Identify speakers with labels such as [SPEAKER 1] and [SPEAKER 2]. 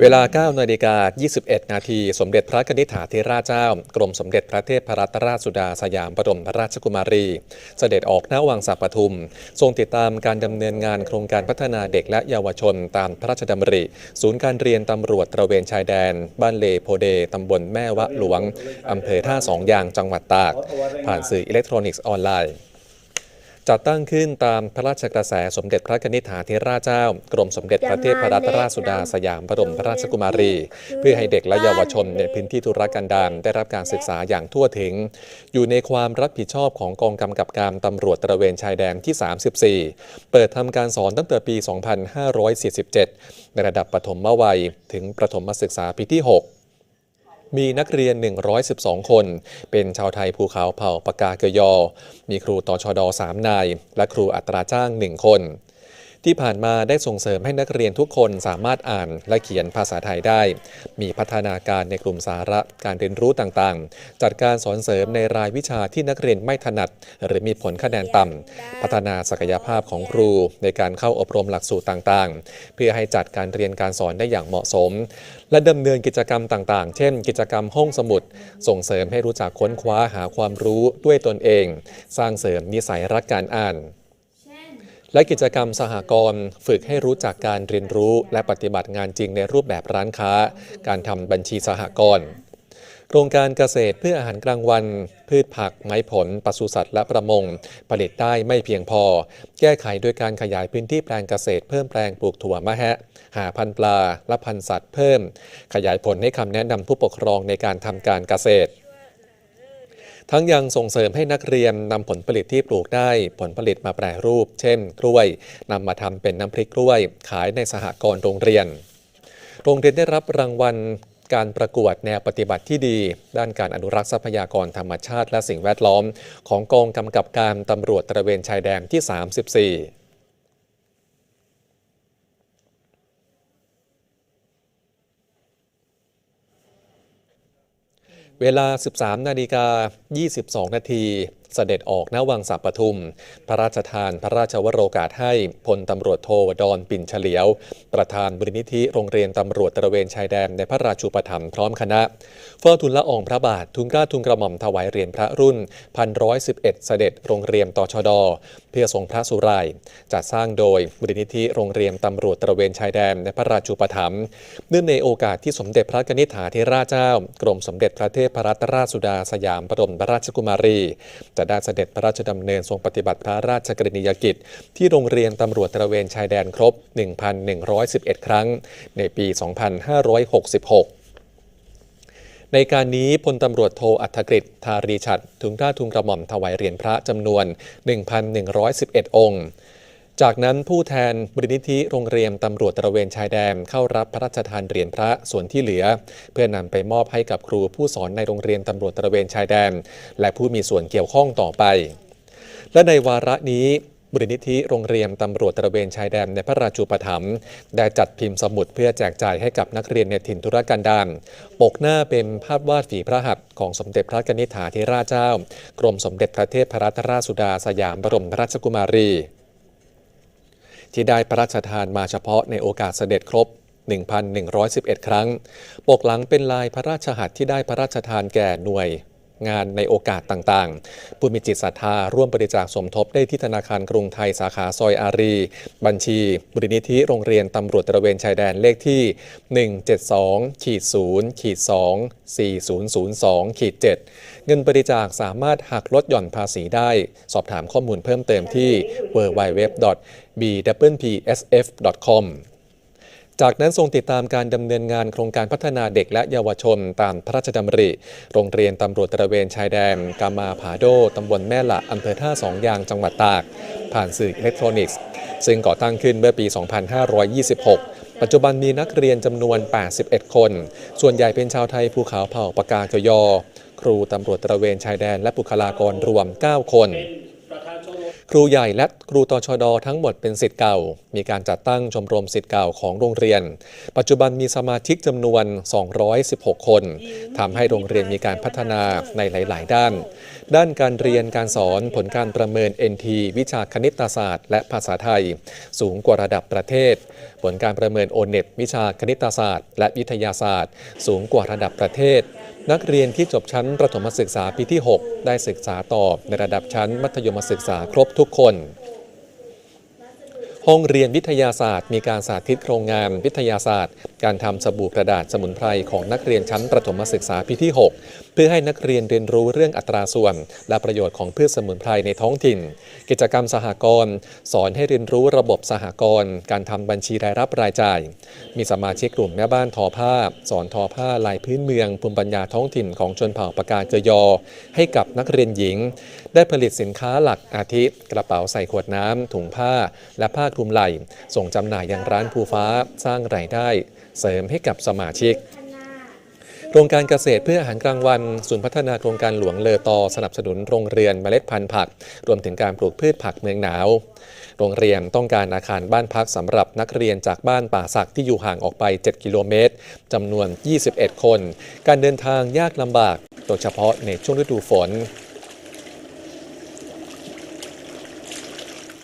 [SPEAKER 1] เวลา 9 นาฬิกา 21 นาที สมเด็จพระนิธิถาธิราชเจ้า กรมสมเด็จพระเทพรัตนราชสุดาสยามบรมราชกุมารี เสด็จออกหน้าวังสัปทุม ทรงติดตามการดำเนินงานโครงการพัฒนาเด็กและเยาวชนตามพระราชดำริ ศูนย์การเรียนตำรวจตระเวนชายแดน บ้านเลโพเดตำบลแม่วะหลวงอำเภอท่าสองยางจังหวัดตาก ผ่านสื่ออิเล็กทรอนิกส์ออนไลน์ จัดตั้งขึ้นตามพระราชกระแสสมเด็จพระนิธิถาธิราชเจ้า กรมสมเด็จพระเทพรัตนราชสุดาสยามบรมราชกุมารี เพื่อให้เด็กและเยาวชนในพื้นที่ธุรกันดารได้รับการศึกษาอย่างทั่วถึง อยู่ในความรับผิดชอบของกองกำกับการตำรวจตระเวนชายแดนที่ 34 เปิดทำการสอนตั้งแต่ปี 2547 ในระดับปฐมวัย ถึงประถมศึกษาปีที่ 6 มีนักเรียน 112 คน เป็นชาวไทยภูเขาเผ่าปากาเกยอ มีครูตชด 3 นาย และครูอัตราจ้าง 1 คน ที่ผ่านมาได้ส่งเสริมให้นักเรียนทุกคนสามารถอ่านและเขียนภาษาไทยได้ มีพัฒนาการในกลุ่มสาระการเรียนรู้ต่างๆ จัดการสอนเสริมในรายวิชาที่นักเรียนไม่ถนัด หรือมีผลคะแนนต่ำ พัฒนาศักยภาพของครูในการเข้าอบรมหลักสูตรต่างๆ เพื่อให้จัดการเรียนการสอนได้อย่างเหมาะสม และดำเนินกิจกรรมต่างๆ เช่น กิจกรรมห้องสมุด ส่งเสริมให้รู้จักค้นคว้าหาความรู้ด้วยตนเอง สร้างเสริมนิสัยรักการอ่าน และกิจกรรมสหกรณ์ฝึกให้รู้จักการเรียนรู้และปฏิบัติงานจริงในรูปแบบร้านค้า การทำบัญชีสหกรณ์โครงการเกษตรเพื่ออาหารกลางวัน พืชผัก ไม้ผลปศุสัตว์และประมง ผลิตได้ไม่เพียงพอ แก้ไขโดยการขยายพื้นที่แปลงเกษตรเพิ่มแปลงปลูกถั่วมะแฮะ หาพันปลาและพันสัตว์เพิ่ม ขยายผลให้คำแนะนำผู้ปกครองในการทำการเกษตร ทั้งยังส่งเสริมให้นักเรียนนำผลผลิตที่ปลูกได้ผลผลิตมาแปรรูป เช่น กล้วยนำมาทำเป็นน้ำพริกกล้วย ขายในสหกรณ์โรงเรียน โรงเรียนได้รับรางวัลการประกวดแนวปฏิบัติที่ดี ด้านการอนุรักษ์ทรัพยากรธรรมชาติและสิ่งแวดล้อม ของกองกำกับการตำรวจตระเวนชายแดนที่ 34 เวลา 13 นาฬิกา 22 นาที เสด็จออกหน้าวังสัปปทุม พระราชทานพระราชวโรกาสให้พลตำรวจโทวดอนปิ่นเฉลียว ประธานบรินิธิโรงเรียนตำรวจตระเวนชายแดนในพระราชูปถัมภ์พร้อมคณะเฝ้าทุนละอองพระบาททุนกล้าทุนกระหม่อมถวายเหรียญพระรุ่น1111เอ็ดเสด็จโรงเรียนตชดเพื่อทรงพระสุรายจัดสร้างโดยบรินิธิโรงเรียนตำรวจตระเวนชายแดนในพระราชูปถัมภ์เนื่องในโอกาสที่สมเด็จพระนิธิถาธิราชเจ้า กรมสมเด็จพระเทพรัตนราชสุดาสยามบรมราชกุมารีจะได้เสด็จพระราชดำเนินทรงปฏิบัติพระราชกรณียกิจ ที่โรงเรียนตำรวจตระเวนชายแดนครบ 1,111 ครั้ง ในปี 2566ในการนี้พลตำรวจโทอัธกฤษทารีชัดถึงท่าทุงกระหม่อมถวายเหรียญพระจำนวน 1,111 องค์ จากนั้นผู้แทนบรินิธิโรงเรียนตำรวจตระเวนชายแดนเข้ารับพระราชทานเหรียญพระส่วนที่เหลือ เพื่อนำไปมอบให้กับครูผู้สอนในโรงเรียนตำรวจตระเวนชายแดน และผู้มีส่วนเกี่ยวข้องต่อไป และในวาระนี้บรินิธิโรงเรียนตำรวจตระเวนชายแดนในพระราชูปถัมภ์ได้จัดพิมพ์สมุดเพื่อแจกจ่ายให้กับนักเรียนในถิ่นธุรกันดารปกหน้าเป็นภาพวาดฝีพระหัตถ์ของสมเด็จพระนิธิถาธิราชเจ้า กรมสมเด็จพระเทพรัตนราชสุดาสยามบรมราชกุมารี ที่ได้พระราชทานมาเฉพาะในโอกาสเสด็จครบ 1,111 ครั้ง ปกหลังเป็นลายพระราชหัตถ์ที่ได้พระราชทานแก่หน่วย งานในโอกาสต่างๆ ผู้มีจิตศรัทธาร่วมบริจาคสมทบได้ที่ธนาคารกรุงไทยสาขาซอยอารี บัญชีบรินิธิโรงเรียนตำรวจตระเวนชายแดนเลขที่ 172ขีด0ขีด2 4002ขีด7เงินบริจาคสามารถหักลดหย่อนภาษีได้ สอบถามข้อมูลเพิ่มเติมที่ www.bwpsf.com จากนั้นทรงติดตามการดำเนินงานโครงการพัฒนาเด็กและเยาวชนตามพระราชดำริ โรงเรียนตำรวจตระเวนชายแดนกามาผาโดตำบลแม่ละอำเภอท่าสองยางจังหวัดตาก ผ่านสื่ออิเล็กทรอนิกส์ ซึ่งก่อตั้งขึ้นเมื่อปี 2526 ปัจจุบันมีนักเรียนจำนวน 81 คน ส่วนใหญ่เป็นชาวไทยภูเขาเผ่าปากาเกยอ ครูตำรวจตระเวนชายแดนและบุคลากรรวม 9 คน ครูใหญ่และครูตชดทั้งหมดเป็นสิทธิ์เก่า มีการจัดตั้งชมรมสิทธิ์เก่าของโรงเรียน ปัจจุบันมีสมาชิกจำนวน 216 คน ทำให้โรงเรียนมีการพัฒนาในหลาย ๆ ด้าน ด้านการเรียนการสอนผลการประเมิน NT วิชาคณิตศาสตร์ และภาษาไทย สูงกว่าระดับประเทศ ลการประเมิน o n e t วิชาคณิตศาสตร์ และวิทยาศาสตร์ สูงกว่าระดับประเทศ นักเรียนที่จบชั้นประถมศึกษาปีที่ 6 ได้ศึกษาต่อในระดับชั้นมัธยมศึกษาครบทุกคนห้องเรียนวิทยาศาสตร์มีการสาธิตโครงงานวิทยาศาสตร์ การทำสบู่กระดาษสมุนไพรของนักเรียนชั้นประถมศึกษาปีที่ 6 เพื่อให้นักเรียนเรียนรู้เรื่องอัตราส่วน และประโยชน์ของพืชสมุนไพรในท้องถิ่น กิจกรรมสหกรณ์สอนให้เรียนรู้ระบบสหกรณ์การทำบัญชีรายรับรายจ่าย มีสมาชิกกลุ่มแม่บ้านทอผ้า สอนทอผ้าลายพื้นเมืองภูมิปัญญาท้องถิ่นของชนเผ่าปากาเกยอ ให้กับนักเรียนหญิง ได้ผลิตสินค้าหลักอาทิ กระเป๋าใส่ขวดน้ำถุงผ้า และผ้าคลุมไหล่ ส่งจำหน่ายยังร้านภูฟ้าสร้างรายได้ เสริมให้กับสมาชิก โครงการเกษตรเพื่ออาหารกลางวันศูนย์พัฒนาโครงการหลวงเลอตอสนับสนุนโรงเรือนเมล็ดพันธุ์ผัก รวมถึงการปลูกพืชผักเมืองหนาว โรงเรียนต้องการอาคารบ้านพักสำหรับนักเรียนจากบ้านป่าศักที่อยู่ห่างออกไป 7 กิโลเมตรจำนวน 21 คน การเดินทางยากลำบาก โดยเฉพาะในช่วงฤดูฝน